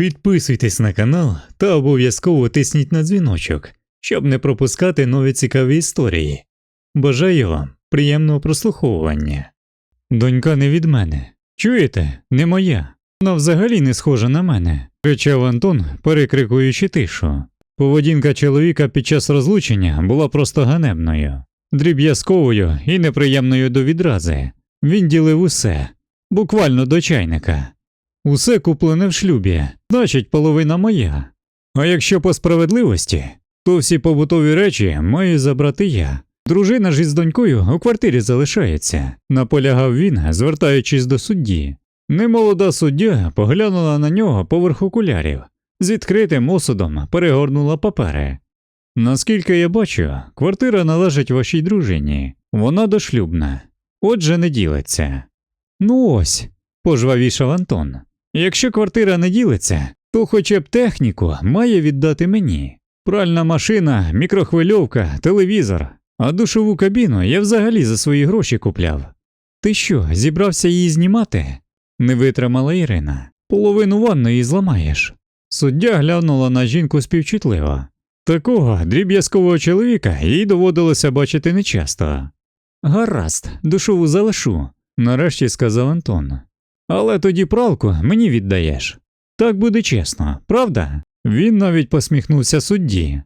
Підписуйтесь на канал та обов'язково тисніть на дзвіночок, щоб не пропускати нові цікаві історії. Бажаю вам приємного прослуховування. Донька не від мене. Чуєте, не моя. Вона взагалі не схожа на мене, кричав Антон, перекрикуючи тишу. Поведінка чоловіка під час розлучення була просто ганебною, дріб'язковою і неприємною до відрази. Він ділив усе, буквально до чайника. Усе куплене в шлюбі, значить, половина моя. А якщо по справедливості, то всі побутові речі маю забрати я. Дружина ж із донькою у квартирі залишається, наполягав він, звертаючись до судді. Немолода суддя поглянула на нього поверх окулярів, з відкритим осудом перегорнула папери. Наскільки я бачу, квартира належить вашій дружині, вона дошлюбна, отже не ділиться. Ну ось, пожвавішав Антон. Якщо квартира не ділиться, то хоча б техніку має віддати мені. Пральна машина, мікрохвильовка, телевізор, а душову кабіну я взагалі за свої гроші купляв. Ти що, зібрався її знімати? не витримала Ірина. Половину ванної зламаєш. Суддя глянула на жінку співчутливо. Такого дріб'язкового чоловіка їй доводилося бачити нечасто. Гаразд, душову залишу, нарешті сказав Антон. Але тоді пралку мені віддаєш. Так буде чесно, правда? Він навіть посміхнувся судді.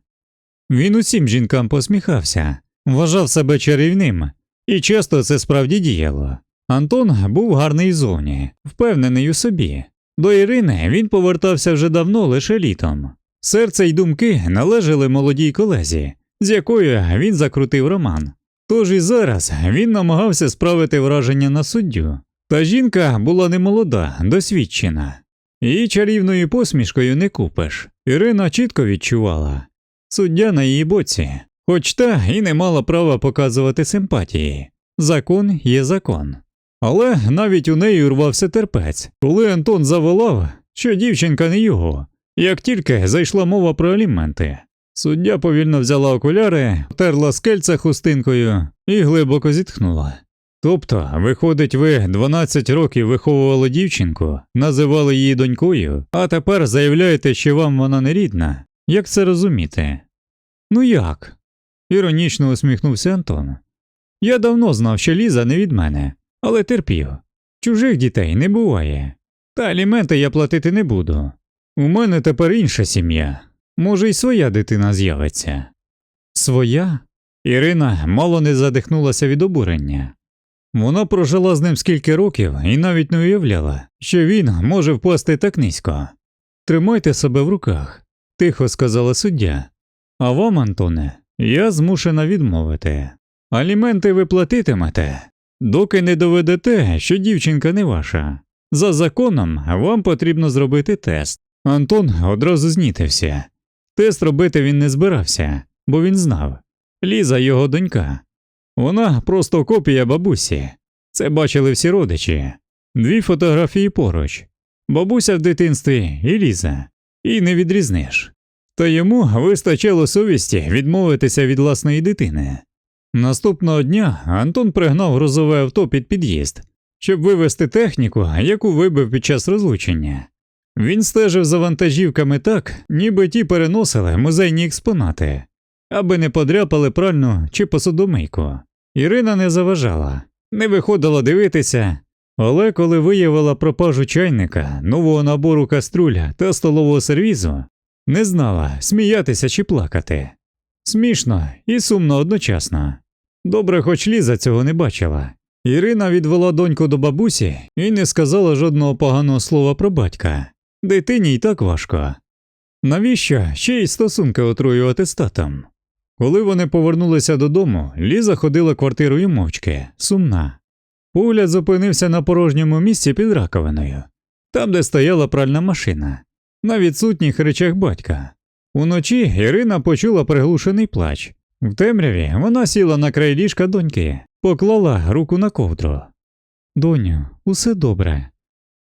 Він усім жінкам посміхався, вважав себе чарівним, і часто це справді діяло. Антон був гарний зовні, впевнений у собі. До Ірини він повертався вже давно лише літом. Серце й думки належали молодій колезі, з якою він закрутив роман. Тож і зараз він намагався справити враження на суддю. Та жінка була не молода, досвідчена. Її чарівною посмішкою не купиш. Ірина чітко відчувала. Суддя на її боці, хоч та і не мала права показувати симпатії. Закон є закон. Але навіть у неї урвався терпець, коли Антон заволав, що дівчинка не його, як тільки зайшла мова про аліменти. Суддя повільно взяла окуляри, терла скельця хустинкою і глибоко зітхнула. Тобто, виходить, ви 12 років виховували дівчинку, називали її донькою, а тепер заявляєте, що вам вона не рідна. Як це розуміти? Ну як? іронічно усміхнувся Антон. Я давно знав, що Ліза не від мене, але терпів. Чужих дітей не буває. Та аліменти я платити не буду. У мене тепер інша сім'я. Може, й своя дитина з'явиться. Своя? Ірина мало не задихнулася від обурення. Вона прожила з ним скільки років і навіть не уявляла, що він може впасти так низько. Тримайте себе в руках, тихо сказала суддя. А вам, Антоне, я змушена відмовити. Аліменти ви платитимете, доки не доведете, що дівчинка не ваша. За законом вам потрібно зробити тест. Антон одразу знітився. Тест робити він не збирався, бо він знав Ліза його донька. Вона просто копія бабусі. Це бачили всі родичі. Дві фотографії поруч бабуся в дитинстві і Ліза, і не відрізниш. Та йому вистачило совісті відмовитися від власної дитини. Наступного дня Антон пригнав грузове авто під під'їзд, щоб вивезти техніку, яку вибив під час розлучення. Він стежив за вантажівками так, ніби ті переносили музейні експонати, аби не подряпали пральну чи посудомийку. Ірина не заважала, не виходила дивитися, але коли виявила пропажу чайника, нового набору каструля та столового сервізу, не знала, сміятися чи плакати. Смішно і сумно одночасно. Добре, хоч Ліза цього не бачила. Ірина відвела доньку до бабусі і не сказала жодного поганого слова про батька. Дитині й так важко. Навіщо ще й стосунки отруювати з татом? Коли вони повернулися додому, Ліза ходила квартирою мовчки, сумна. Погляд зупинився на порожньому місці під раковиною, там, де стояла пральна машина, на відсутніх речах батька. Уночі Ірина почула приглушений плач. В темряві вона сіла на край ліжка доньки, поклала руку на ковдру. Доню, усе добре.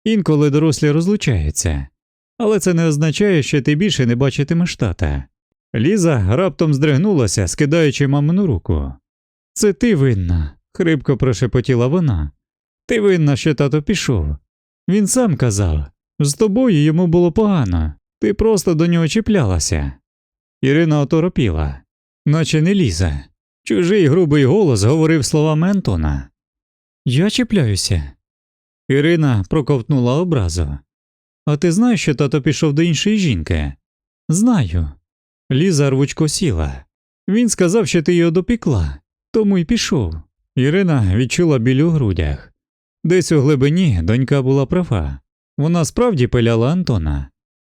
Інколи дорослі розлучаються, але це не означає, що ти більше не бачитимеш тата. Ліза раптом здригнулася, скидаючи мамину руку. Це ти винна, хрипко прошепотіла вона. Ти винна, що тато пішов. Він сам казав, З тобою йому було погано, ти просто до нього чіплялася. Ірина оторопіла, наче не лізе. Чужий грубий голос говорив словами Антона. Я чіпляюся. Ірина проковтнула образу. А ти знаєш, що тато пішов до іншої жінки? Знаю. Ліза рвучко сіла. Він сказав, що ти його допікла, тому й пішов. Ірина відчула біль у грудях. Десь у глибині донька була права. Вона справді пиляла Антона.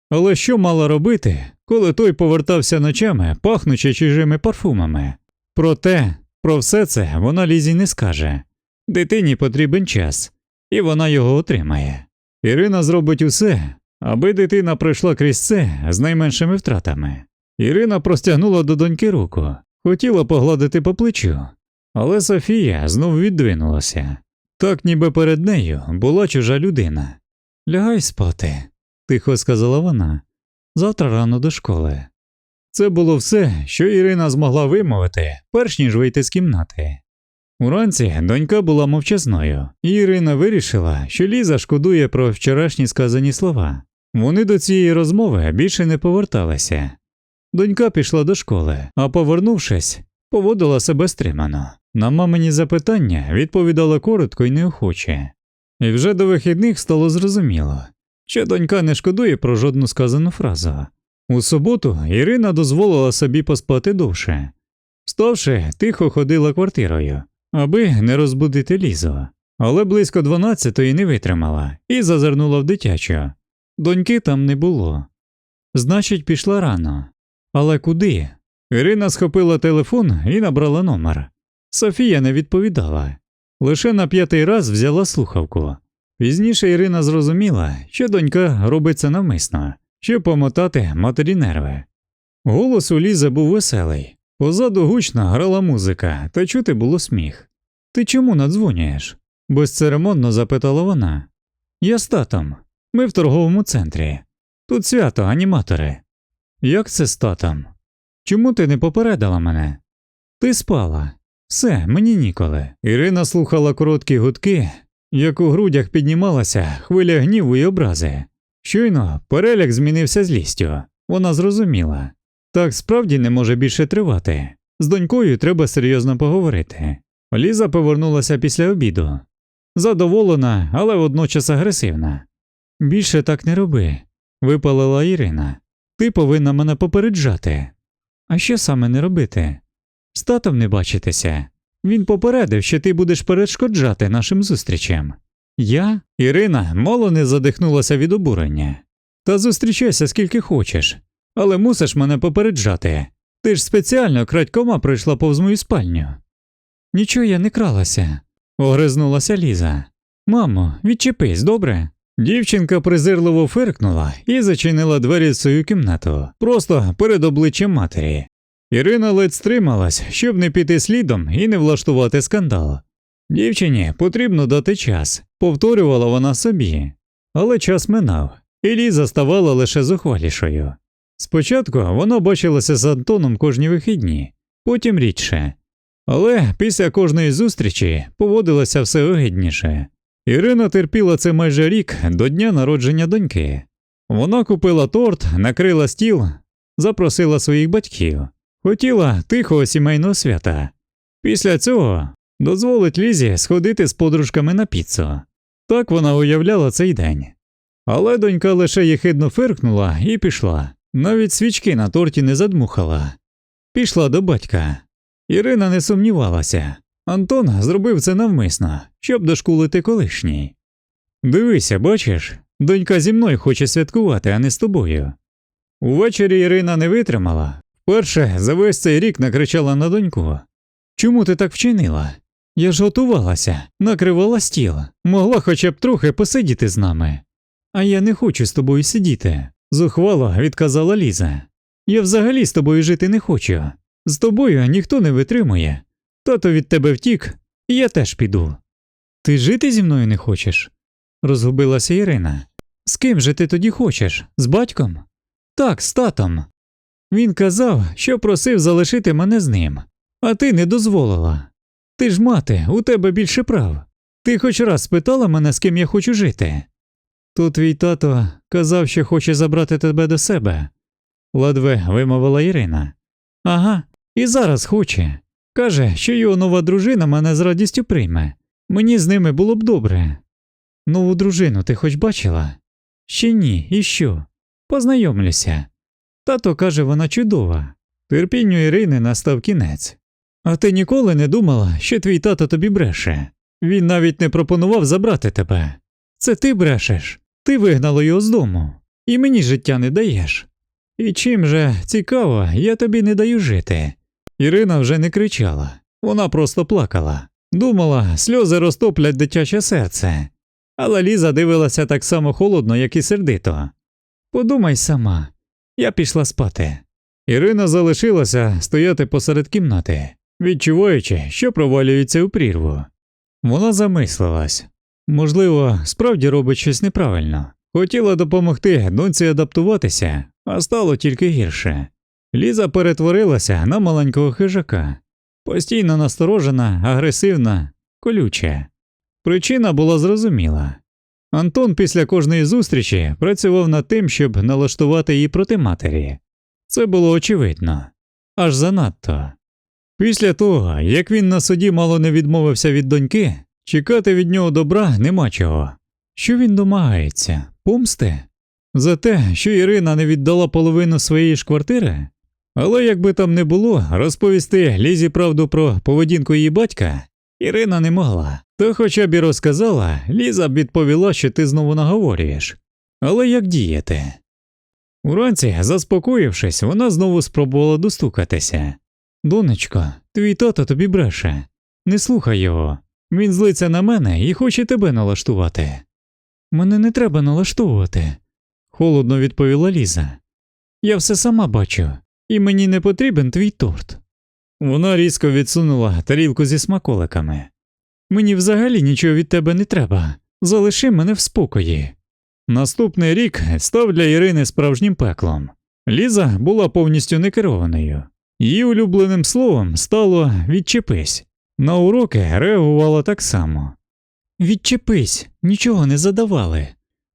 Але що мала робити, коли той повертався ночами, пахнучи чужими парфумами? Про те, про все це вона Лізі не скаже. Дитині потрібен час, і вона його отримає. Ірина зробить усе, аби дитина пройшла крізь це з найменшими втратами. Ірина простягнула до доньки руку, хотіла погладити по плечу, але Софія знов віддвинулася. Так ніби перед нею була чужа людина. Лягай спати, тихо сказала вона. Завтра рано до школи. Це було все, що Ірина змогла вимовити, перш ніж вийти з кімнати. Уранці донька була мовчазною, і Ірина вирішила, що Ліза шкодує про вчорашні сказані слова. Вони до цієї розмови більше не поверталися. Донька пішла до школи, а повернувшись, поводила себе стримано. На мамині запитання відповідала коротко і неохоче. І вже до вихідних стало зрозуміло, що донька не шкодує про жодну сказану фразу. У суботу Ірина дозволила собі поспати довше. Вставши, тихо ходила квартирою, аби не розбудити лізо, але близько дванадцятої не витримала і зазирнула в дитячу. Доньки там не було. Значить, пішла рано. Але куди? Ірина схопила телефон і набрала номер. Софія не відповідала. Лише на п'ятий раз взяла слухавку. Пізніше Ірина зрозуміла, що донька робить це навмисно, щоб помотати матері нерви. Голос у Лізи був веселий. Позаду гучно грала музика, та чути було сміх. Ти чому надзвонюєш? безцеремонно запитала вона. Я з татом. Ми в торговому центрі. Тут свято, аніматори. Як це з? Чому ти не попередила мене? Ти спала. Все, мені ніколи. Ірина слухала короткі гудки, як у грудях піднімалася хвиля гніву і образи. Щойно переляк змінився злістю. Вона зрозуміла. Так справді не може більше тривати. З донькою треба серйозно поговорити. Ліза повернулася після обіду. Задоволена, але водночас агресивна. Більше так не роби, випалила Ірина. Ти повинна мене попереджати. А що саме не робити? З татом не бачитися. Він попередив, що ти будеш перешкоджати нашим зустрічам. Я, Ірина, мало не задихнулася від обурення. Та зустрічайся скільки хочеш, але мусиш мене попереджати. Ти ж спеціально крадькома прийшла повз мою спальню. Нічого я не кралася, огризнулася Ліза. Мамо, відчепись, добре? Дівчинка презирливо фиркнула і зачинила двері в свою кімнату, просто перед обличчям матері. Ірина ледь стрималась, щоб не піти слідом і не влаштувати скандал. Дівчині потрібно дати час, повторювала вона собі, але час минав, і Ліза ставала лише зухвалішою. Спочатку вона бачилася з Антоном кожні вихідні, потім рідше, але після кожної зустрічі поводилася все огидніше. Ірина терпіла це майже рік до дня народження доньки. Вона купила торт, накрила стіл, запросила своїх батьків, хотіла тихого сімейного свята. Після цього дозволить Лізі сходити з подружками на піцу. Так вона уявляла цей день. Але донька лише єхидно фиркнула і пішла. Навіть свічки на торті не задмухала. Пішла до батька. Ірина не сумнівалася. Антон зробив це навмисно, щоб дошкулити колишній. Дивися, бачиш, донька зі мною хоче святкувати, а не з тобою. Увечері Ірина не витримала. Вперше за весь цей рік накричала на доньку. Чому ти так вчинила? Я ж готувалася, накривала стіл, могла хоча б трохи посидіти з нами. А я не хочу з тобою сидіти, зухвало відказала Ліза. Я взагалі з тобою жити не хочу. З тобою ніхто не витримує. Тато від тебе втік, і я теж піду. Ти жити зі мною не хочеш? розгубилася Ірина. З ким же ти тоді хочеш? З батьком? Так, з татом. Він казав, що просив залишити мене з ним, а ти не дозволила. Ти ж мати, у тебе більше прав. Ти хоч раз спитала мене, з ким я хочу жити. То твій тато казав, що хоче забрати тебе до себе, ледве вимовила Ірина. Ага, і зараз хоче. Каже, що його нова дружина мене з радістю прийме. Мені з ними було б добре. Нову дружину ти хоч бачила? Ще ні, і що? Познайомлюся. Тато каже, вона чудова. Терпінню Ірини настав кінець. А ти ніколи не думала, що твій тато тобі бреше? Він навіть не пропонував забрати тебе. Це ти брешеш, ти вигнала його з дому, і мені життя не даєш. І чим же цікаво, я тобі не даю жити. Ірина вже не кричала, вона просто плакала. Думала, сльози розтоплять дитяче серце. Але Ліза дивилася так само холодно, як і сердито. Подумай сама, я пішла спати. Ірина залишилася стояти посеред кімнати, відчуваючи, що провалюється у прірву. Вона замислилась можливо, справді робить щось неправильно. Хотіла допомогти доньці адаптуватися, а стало тільки гірше. Ліза перетворилася на маленького хижака, постійно насторожена, агресивна, колюча. Причина була зрозуміла. Антон після кожної зустрічі працював над тим, щоб налаштувати її проти матері. Це було очевидно, аж занадто. Після того, як він на суді мало не відмовився від доньки, чекати від нього добра нема чого. Що він домагається? Помсти? За те, що Ірина не віддала половину своєї ж квартири? Але якби там не було, розповісти Лізі правду про поведінку її батька Ірина не могла. То хоча б і розказала, Ліза б відповіла, що ти знову наговорюєш. Але як діяти? Уранці, заспокоївшись, вона знову спробувала достукатися. Донечко, твій тато тобі бреше. Не слухай його. Він злиться на мене і хоче тебе налаштувати. Мене не треба налаштовувати, холодно відповіла Ліза. Я все сама бачу, і мені не потрібен твій торт. Вона різко відсунула тарілку зі смаколиками. Мені взагалі нічого від тебе не треба. Залиши мене в спокої. Наступний рік став для Ірини справжнім пеклом. Ліза була повністю некерованою. Її улюбленим словом стало відчепись. На уроки реагувала так само. Відчепись, нічого не задавали.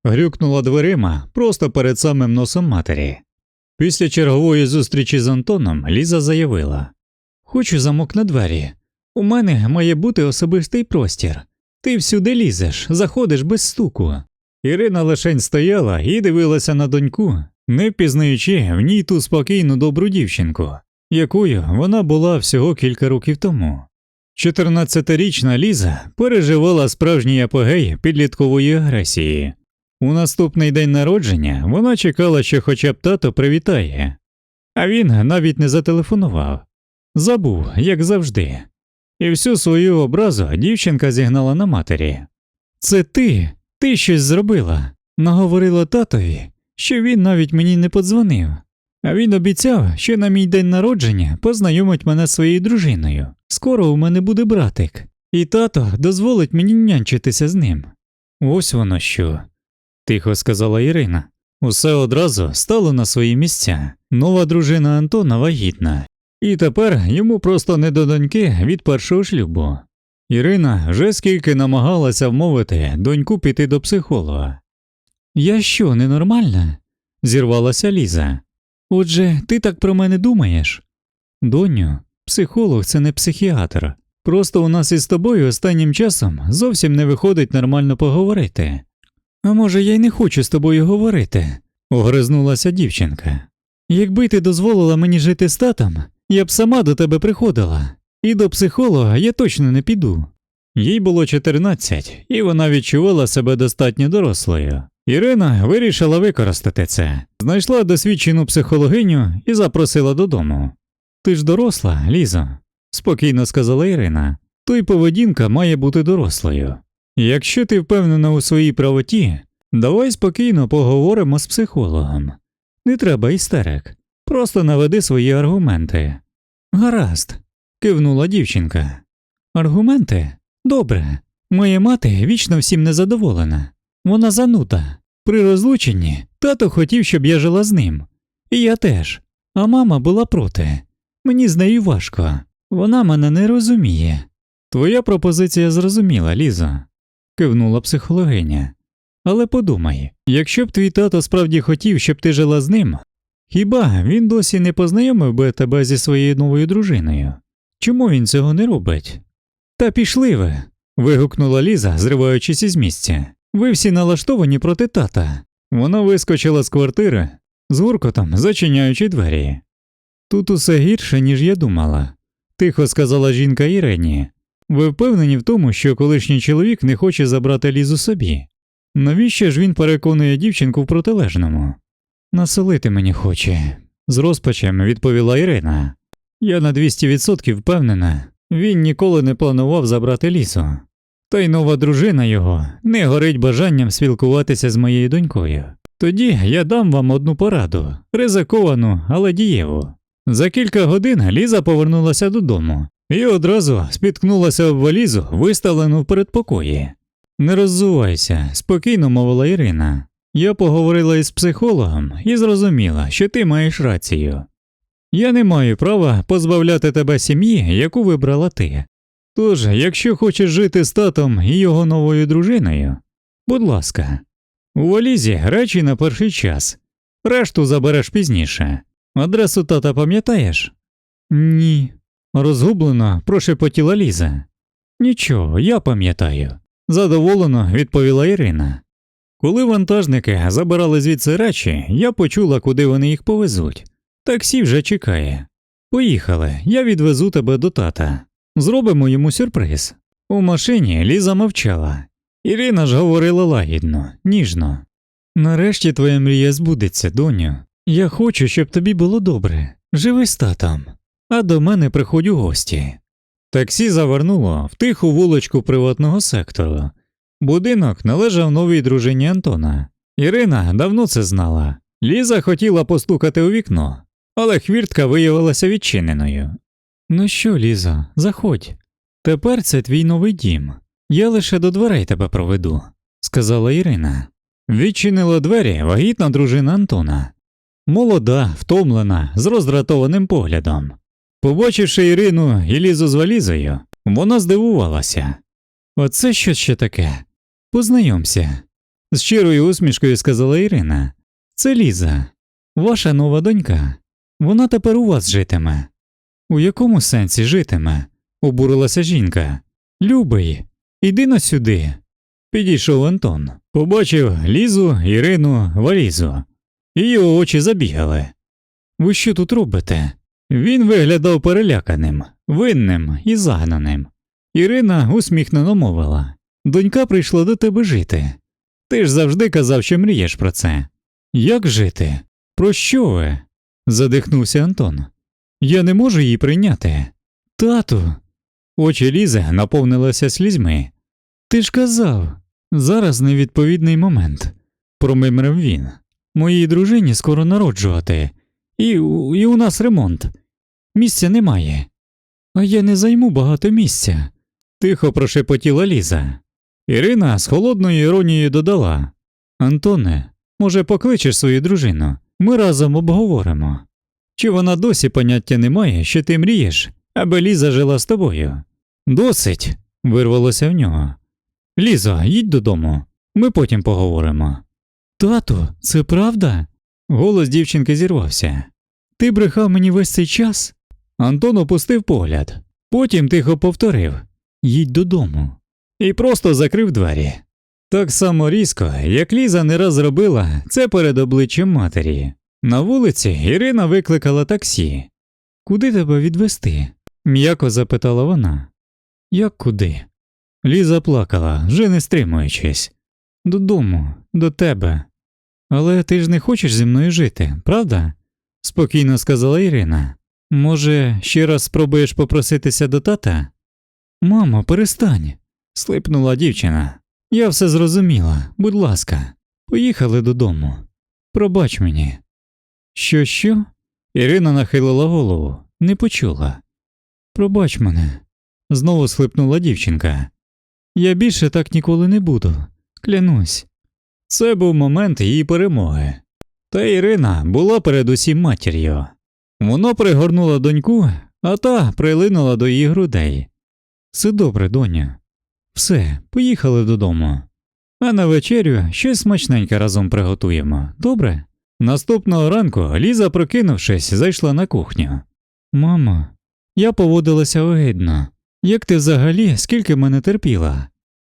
грюкнула дверима просто перед самим носом матері. Після чергової зустрічі з Антоном Ліза заявила Хочу замок на двері. У мене має бути особистий простір. Ти всюди лізеш, заходиш без стуку. Ірина лишень стояла і дивилася на доньку, не впізнаючи в ній ту спокійну добру дівчинку, якою вона була всього кілька років тому. 14-річна Ліза переживала справжній апогей підліткової агресії. У наступний день народження вона чекала, що хоча б тато привітає, а він навіть не зателефонував. Забув, як завжди. І всю свою образу дівчинка зігнала на матері. Це ти, ти щось зробила, наговорила татові, що він навіть мені не подзвонив, а він обіцяв, що на мій день народження познайомить мене з своєю дружиною. Скоро у мене буде братик, і тато дозволить мені нянчитися з ним. Ось воно що, тихо сказала Ірина. Усе одразу стало на свої місця. Нова дружина Антона вагітна, і тепер йому просто не до доньки від першого шлюбу. Ірина вже скільки намагалася вмовити доньку піти до психолога. Я що, ненормальна? зірвалася Ліза. Отже, ти так про мене думаєш? Доню, психолог це не психіатр. Просто у нас із тобою останнім часом зовсім не виходить нормально поговорити. А може, я й не хочу з тобою говорити, огризнулася дівчинка. Якби ти дозволила мені жити з татом, я б сама до тебе приходила, і до психолога я точно не піду. Їй було 14, і вона відчувала себе достатньо дорослою. Ірина вирішила використати це, знайшла досвідчену психологиню і запросила додому. Ти ж доросла, Лізо, спокійно сказала Ірина, то й поведінка має бути дорослою. Якщо ти впевнена у своїй правоті, давай спокійно поговоримо з психологом. Не треба істерик, просто наведи свої аргументи. Гаразд, кивнула дівчинка. Аргументи? Добре. Моя мати вічно всім незадоволена. Вона зануда. При розлученні тато хотів, щоб я жила з ним. І я теж. А мама була проти. Мені з нею важко. Вона мене не розуміє. Твоя пропозиція зрозуміла, Лізо, кивнула психологиня. Але подумай, якщо б твій тато справді хотів, щоб ти жила з ним, хіба він досі не познайомив би тебе зі своєю новою дружиною? Чому він цього не робить? Та пішли ви. вигукнула Ліза, зриваючись із місця. Ви всі налаштовані проти тата. Вона вискочила з квартири з гуркотом, зачиняючи двері. Тут усе гірше, ніж я думала, тихо сказала жінка Ірені. Ви впевнені в тому, що колишній чоловік не хоче забрати лізу собі. Навіщо ж він переконує дівчинку в протилежному? Населити мені хоче, з розпачем відповіла Ірина. Я на 200% впевнена, він ніколи не планував забрати лісу. Та й нова дружина його не горить бажанням спілкуватися з моєю донькою. Тоді я дам вам одну пораду, ризиковану, але дієву. За кілька годин Ліза повернулася додому і одразу спіткнулася об валізу, виставлену в передпокої. Не роззувайся, спокійно мовила Ірина. Я поговорила із психологом і зрозуміла, що ти маєш рацію. Я не маю права позбавляти тебе сім'ї, яку вибрала ти. Тож, якщо хочеш жити з татом і його новою дружиною, будь ласка, у валізі речі на перший час, решту забереш пізніше. Адресу тата пам'ятаєш? Ні. Розгублено прошепотіла Ліза. Нічого, я пам'ятаю, задоволено відповіла Ірина. Коли вантажники забирали звідси речі, я почула, куди вони їх повезуть. Таксі вже чекає. Поїхали, я відвезу тебе до тата. Зробимо йому сюрприз. У машині Ліза мовчала. Ірина ж говорила лагідно, ніжно. Нарешті твоя мрія збудеться, доню. Я хочу, щоб тобі було добре. Живи з татом, а до мене приходь у гості. Таксі завернуло в тиху вуличку приватного сектору. Будинок належав новій дружині Антона. Ірина давно це знала. Ліза хотіла постукати у вікно, але хвіртка виявилася відчиненою. Ну що, Ліза, заходь. Тепер це твій новий дім. Я лише до дверей тебе проведу, сказала Ірина. Відчинила двері вагітна дружина Антона. Молода, втомлена, з роздратованим поглядом. Побачивши Ірину і лізу з валізою, вона здивувалася. Оце що ще таке? Познайомся. З щирою усмішкою сказала Ірина. Це Ліза, ваша нова донька. Вона тепер у вас житиме. У якому сенсі житиме? обурилася жінка. Любий, іди на сюди. Підійшов Антон, побачив Лізу, Ірину, валізу. Його очі забігали. Ви що тут робите? Він виглядав переляканим, винним і загнаним. Ірина усміхнено мовила Донька прийшла до тебе жити. Ти ж завжди казав, що мрієш про це. Як жити? Про що ви? задихнувся Антон. Я не можу її прийняти. Тату. Очі Лізи наповнилися слізьми. Ти ж казав, зараз невідповідний момент, промимрив він. Моїй дружині скоро народжувати, і, і у нас ремонт. Місця немає. А я не займу багато місця, тихо прошепотіла Ліза. Ірина з холодною іронією додала Антоне, може, покличеш свою дружину, ми разом обговоримо. Чи вона досі поняття не має, що ти мрієш, аби Ліза жила з тобою? Досить, вирвалося в нього. Лізо, їдь додому, ми потім поговоримо. Тату, це правда? Голос дівчинки зірвався. Ти брехав мені весь цей час? Антон опустив погляд, потім тихо повторив Їдь додому. І просто закрив двері. Так само різко, як Ліза не раз зробила це перед обличчям матері. На вулиці Ірина викликала таксі. Куди тебе відвести? м'яко запитала вона. Як куди? Ліза плакала, вже не стримуючись. Додому, до тебе. Але ти ж не хочеш зі мною жити, правда? спокійно сказала Ірина. Може, ще раз спробуєш попроситися до тата? Мамо, перестань, слипнула дівчина. Я все зрозуміла, будь ласка, поїхали додому. Пробач мені. Що, що? Ірина нахилила голову, не почула. Пробач мене, знову схлипнула дівчинка. Я більше так ніколи не буду, клянусь. Це був момент її перемоги. Та Ірина була передусім матір'ю. Вона пригорнула доньку, а та прилинула до її грудей. Все добре, доня. Все, поїхали додому. А на вечерю щось смачненьке разом приготуємо, добре? Наступного ранку Ліза, прокинувшись, зайшла на кухню. Мамо, я поводилася огидно. Як ти взагалі скільки мене терпіла?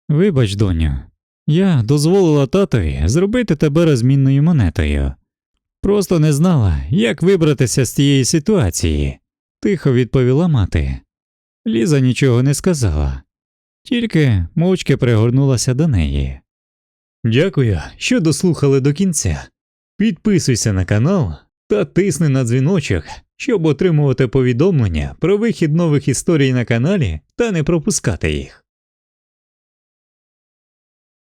Вибач, доню, я дозволила татові зробити тебе розмінною монетою. Просто не знала, як вибратися з тієї ситуації, тихо відповіла мати. Ліза нічого не сказала, тільки мовчки пригорнулася до неї. Дякую, що дослухали до кінця. Підписуйся на канал та тисни на дзвіночок, щоб отримувати повідомлення про вихід нових історій на каналі та не пропускати їх.